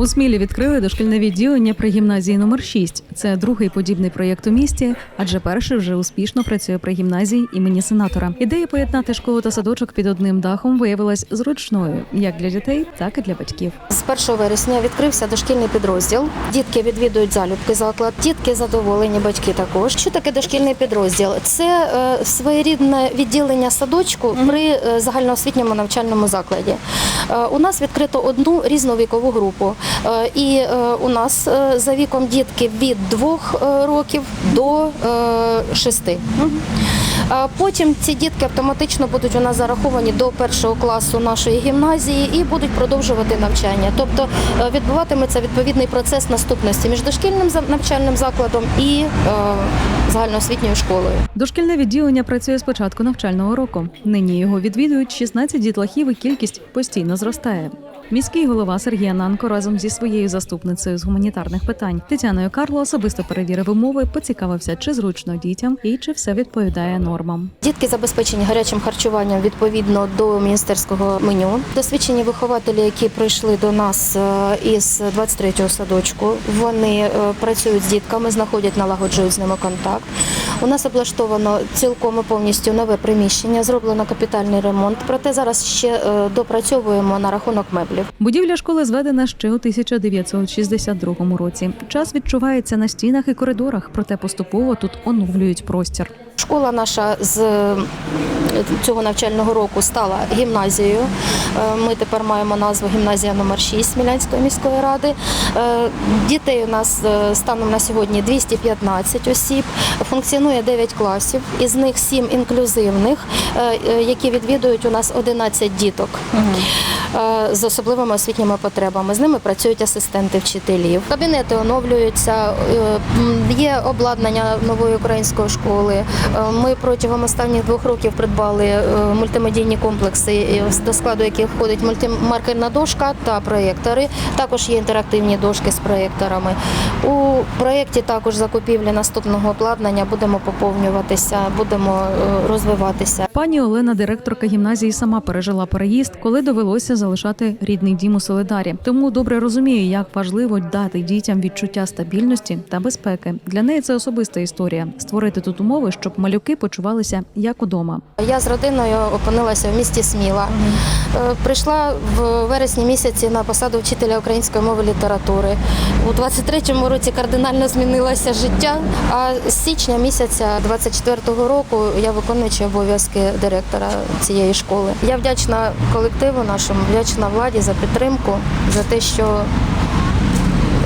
У Смілі відкрили дошкільне відділення при гімназії номер 6 Це другий подібний проєкт у місті, адже перший вже успішно працює при гімназії імені сенатора. Ідея поєднати школу та садочок під одним дахом виявилась зручною як для дітей, так і для батьків. З 1 вересня відкрився дошкільний підрозділ. Дітки відвідують залюбки заклад. Дітки задоволені, батьки також. Що таке дошкільний підрозділ? Це е, своєрідне відділення садочку при е, загальноосвітньому навчальному закладі. Е, у нас відкрито одну різну вікову групу. Е, і е, у нас е, за віком дітки від 2 років до 6. А Потім ці дітки автоматично будуть у нас зараховані до першого класу нашої гімназії і будуть продовжувати навчання. Тобто відбуватиметься відповідний процес наступності між дошкільним навчальним закладом і загальноосвітньою школою. Дошкільне відділення працює з початку навчального року. Нині його відвідують 16 дітлахів і кількість постійно зростає. Міський голова Сергій Ананко разом зі своєю заступницею з гуманітарних питань Тетяною Карло особисто перевірив умови, поцікавився, чи зручно дітям і чи все відповідає нормам. Дітки забезпечені гарячим харчуванням відповідно до міністерського меню. Досвідчені вихователі, які прийшли до нас е, із 23-го садочку, вони е, працюють з дітками, знаходять, налагоджують з ними контакт. У нас облаштовано цілком і повністю нове приміщення, зроблено капітальний ремонт. Проте зараз ще е, допрацьовуємо на рахунок меблів. Будівля школи зведена ще у 1962 році. Час відчувається на стінах і коридорах, проте поступово тут оновлюють простір. Школа наша з е, цього навчального року стала гімназією. Е, Ми тепер маємо назву гімназія номер 6 Смілянської міської ради. Е, Дітей у нас станом на сьогодні 215 осіб. Функціонує 9 класів, із них 7 інклюзивних, які відвідують у нас 11 діток е, з особливими освітніми потребами. З ними працюють асистенти вчителів. Кабінети оновлюються, е, є обладнання нової української школи. Е, Ми протягом останніх двох років придбали е, мультимедійні комплекси, е, до складу яких входить мультимаркерна дошка та проєктори. Також є інтерактивні дошки з проєкторами. У проєкті також закупівлі наступного обладнання будемо поповнюватися, будемо е, розвиватися. Пані Олена, директорка гімназії, сама пережила переїзд, коли довелося залишати рідний дім у Солидарі. Тому добре розуміє, як важливо дати дітям відчуття стабільності та безпеки. Для неї це особиста історія створити тут умови, щоб малюки почувалися як удома. Я з родиною опинилася в місті Сміла. Е, Прийшла в вересні місяці на посаду вчителя української мови і літератури. У 23-му році кардинально змінилося життя. А з січня місяця 24-го року я виконуючи обов'язки директора цієї школи. Я вдячна колективу нашому, вдячна владі за підтримку, за те, що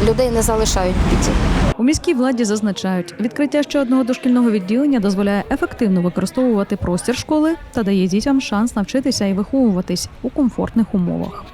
людей не залишають в біді. У міській владі зазначають, відкриття ще одного дошкільного відділення дозволяє ефективно використовувати простір школи та дає дітям шанс навчитися і виховуватись у комфортних умовах.